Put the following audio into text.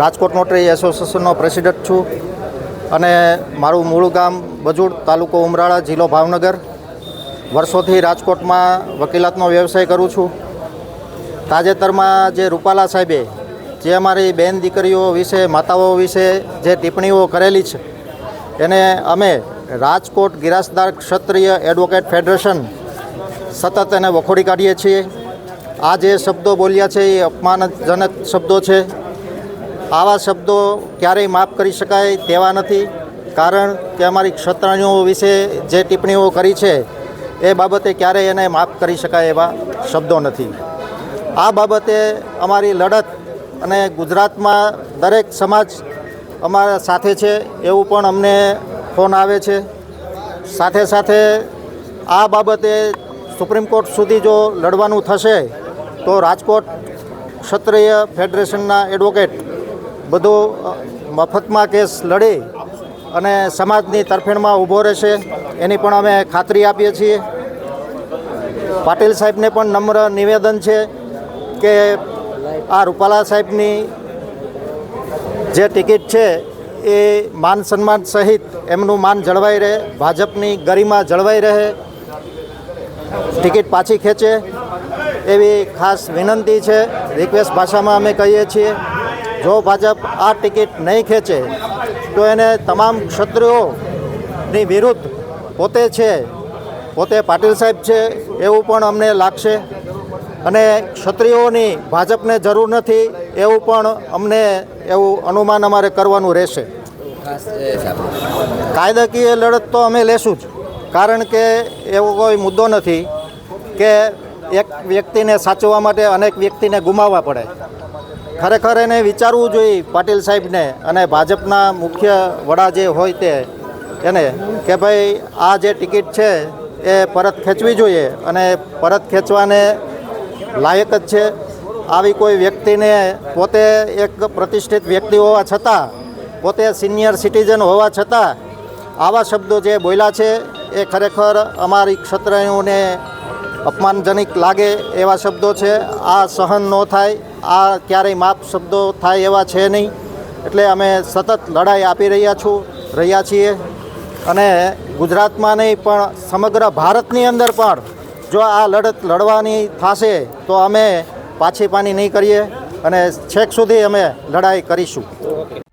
Rajkot notary એસોસિએશનનો president છું અને મારું મૂળ ગામ બજુડ તાલુકો ઉમરાળા જિલ્લો ભાવનગર. વર્ષોથી રાજકોટમાં વકીલાતનો વ્યવસાય કરું છું. તાજેતરમાં જે રૂપાલા સાહેબે જે અમારી બેન દીકરીઓ વિશે, માતાઓ વિશે જે ટિપ્પણીઓ કરેલી છે, એને અમે રાજકોટ ગિરાસદાર ક્ષત્રિય એડવોકેટ ફેડરેશન સતત એને વખોડી કાઢીએ છીએ. આ જે શબ્દો બોલ્યા છે એ અપમાનજનક શબ્દો છે. આવા શબ્દો ક્યારેય માફ કરી શકાય તેવા નથી. કારણ કે અમારી ક્ષત્રાણીઓ વિશે જે ટિપ્પણીઓ કરી છે, એ બાબતે ક્યારેય એને માફ કરી શકાય એવા શબ્દો નથી. આ બાબતે અમારી લડત અને ગુજરાતમાં દરેક સમાજ અમારા સાથે છે એવું પણ અમને ફોન આવે છે. સાથે સાથે આ બાબતે સુપ્રીમ કોર્ટ સુધી જો લડવાનું થશે, તો રાજકોટ ક્ષત્રિય ફેડરેશનના એડવોકેટ બધું મફતમાં કેસ લડી અને સમાજની તરફેણમાં ઊભો રહેશે, એની પણ અમે ખાતરી આપીએ છીએ. પાટીલ સાહેબને પણ નમ્ર નિવેદન છે કે આ રૂપાલા સાહેબની જે ટિકિટ છે એ માન સન્માન સહિત એમનું માન જળવાઈ રહે, ભાજપની ગરિમા જળવાઈ રહે, ટિકિટ પાછી ખેંચે એવી ખાસ વિનંતી છે. રિક્વેસ્ટ ભાષામાં અમે કહીએ છીએ. જો ભાજપ આ ટિકિટ નહીં ખેંચે, તો એને તમામ ક્ષત્રિયોની વિરુદ્ધ પોતે છે, પોતે પાટીલ સાહેબ છે, એવું પણ અમને લાગશે અને ક્ષત્રિયોની ભાજપને જરૂર નથી, એવું પણ અમને એવું અનુમાન અમારે કરવાનું રહેશે. કાયદાકીય લડત તો અમે લેશું જ, કારણ કે એવો કોઈ મુદ્દો નથી કે એક વ્યક્તિને સાચવવા માટે અનેક વ્યક્તિને ગુમાવવા પડે ખરેખર એને વિચારવું જોઈએ પાટીલ સાહેબને અને ભાજપના મુખ્ય વડા જે હોય તે એને કે ભાઈ આ જે ટિકિટ છે એ પરત ખેંચવી જોઈએ અને પરત ખેંચવાને લાયક જ છે. આવી કોઈ વ્યક્તિને પોતે એક પ્રતિષ્ઠિત વ્યક્તિ હોવા છતાં, પોતે સિનિયર સિટીઝન હોવા છતાં, આવા શબ્દો જે બોલ્યા છે, એ ખરેખર અમારી ક્ષત્રિયોને અપમાનજનક લાગે એવા શબ્દો છે. આ સહન ન થાય. આ ક્યારેય માપ શબ્દો થાય એવા છે નહીં. એટલે અમે સતત લડાઈ આપી રહ્યા છું, રહ્યા છીએ. અને ગુજરાતમાં નહીં, પણ સમગ્ર ભારતની અંદર પણ જો આ લડત લડવાની થશે, તો અમે પાછી પાની નહીં કરીએ. અને છેક સુધી અમે લડાઈ કરીશું.